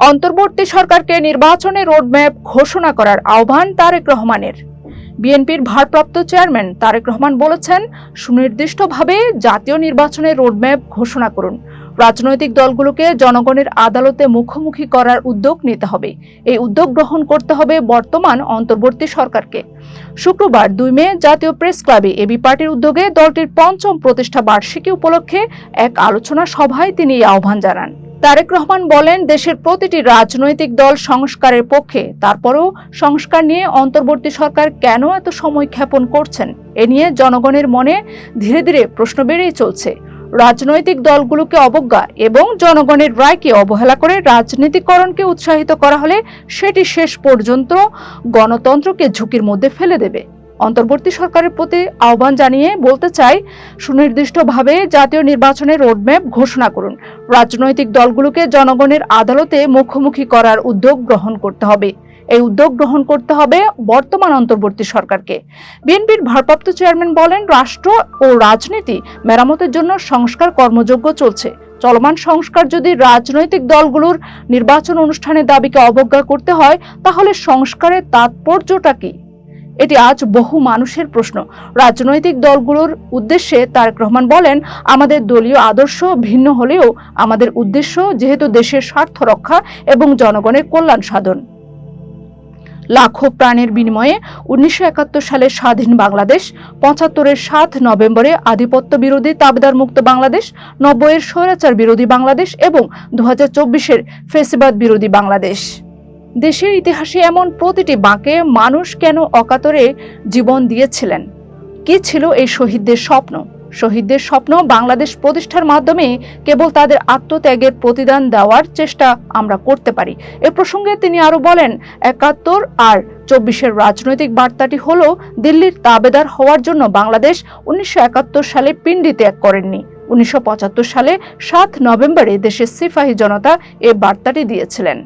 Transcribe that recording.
অন্তর্বর্তী সরকারকে নির্বাচনে রোডম্যাপ ঘোষণা করার আহ্বান তারেক রহমানের। বিএনপির ভারপ্রাপ্ত চেয়ারম্যান তারেক রহমান বলেছেন, সুনির্দিষ্টভাবে জাতীয় নির্বাচনের রোডম্যাপ ঘোষণা করুন। রাজনৈতিক দলগুলোকে জনগণের আদালতে মুখোমুখি করার উদ্যোগ নিতে হবে। এই উদ্যোগ গ্রহণ করতে হবে বর্তমান অন্তর্বর্তী সরকারকে। শুক্রবার দুই মে জাতীয় প্রেস ক্লাবে এবি পার্টির উদ্যোগে দলটির পঞ্চম প্রতিষ্ঠা বার্ষিকী উপলক্ষে এক আলোচনা সভায় তিনি এই আহ্বান জানান। তারেক রহমান বলেন, দেশের প্রতিটি রাজনৈতিক দল সংস্কারের পক্ষে। তারপরেও সংস্কার নিয়ে অন্তর্বর্তী সরকার কেন এত সময় ক্ষেপণ করছেন? এ নিয়ে জনগণের মনে ধীরে ধীরে প্রশ্ন বেড়েই চলছে। রাজনৈতিক দলগুলোকে অবজ্ঞা এবং জনগণের রায়কে অবহেলা করে রাজনীতিকরণকে উৎসাহিত করা হলে সেটি শেষ পর্যন্ত গণতন্ত্রকে ঝুঁকির মধ্যে ফেলে দেবে। অন্তর্বর্তী সরকারের প্রতি আহ্বান জানিয়ে বলতে চাই, সুনির্দিষ্টভাবে জাতীয় নির্বাচনের রোডম্যাপ ঘোষণা করুন। রাজনৈতিক দলগুলোকে জনগণের আদালতে মুখোমুখি করার উদ্যোগ গ্রহণ করতে হবে। এই উদ্যোগ গ্রহণ করতে হবে বর্তমান অন্তর্বর্তী সরকারকে। বিএনপির ভারপ্রাপ্ত চেয়ারম্যান বলেন, রাষ্ট্র ও রাজনীতি মেরামতের জন্য সংস্কার কর্মযোগ্য চলছে। চলমান সংস্কার যদি রাজনৈতিক দলগুলোর নির্বাচন অনুষ্ঠানের দাবিকে অবজ্ঞা করতে হয়, তাহলে সংস্কারের তাৎপর্যটা কি? এটি আজ বহু মানুষের প্রশ্ন। রাজনৈতিক দলগুলোর উদ্দেশ্যে তারেক রহমান বলেন, আমাদের দলীয় আদর্শ ভিন্ন হলেও আমাদের উদ্দেশ্য যেহেতু দেশের স্বার্থ রক্ষা এবং জনগণের কল্যাণ সাধন। লাখো প্রাণের বিনিময়ে উনিশশো একাত্তর সালে স্বাধীন বাংলাদেশ, পঁচাত্তরের সাত নভেম্বরে আধিপত্য বিরোধী তাবেদার মুক্ত বাংলাদেশ, নব্বইয়ের স্বৈরাচার বিরোধী বাংলাদেশ এবং দু হাজার চব্বিশের ফেসিবাদ বিরোধী বাংলাদেশ। দেশের ইতিহাসে এমন প্রতিটি বাঁকে মানুষ কেন অকাতরে জীবন দিয়েছিলেন? কি ছিল এই শহীদদের স্বপ্ন? শহীদদের স্বপ্ন বাংলাদেশ প্রতিষ্ঠার মাধ্যমে কেবল তাদের আত্মত্যাগের প্রতিদান দেওয়ার চেষ্টা আমরা করতে পারি। এ প্রসঙ্গে তিনি আরও বলেন, একাত্তর আর চব্বিশের রাজনৈতিক বার্তাটি হল, দিল্লির তাবেদার হওয়ার জন্য বাংলাদেশ উনিশশো একাত্তর সালে পিণ্ডি ত্যাগ করেননি। উনিশশো পঁচাত্তর সালে সাত নভেম্বরে দেশের সিপাহী জনতা এ বার্তাটি দিয়েছিলেন।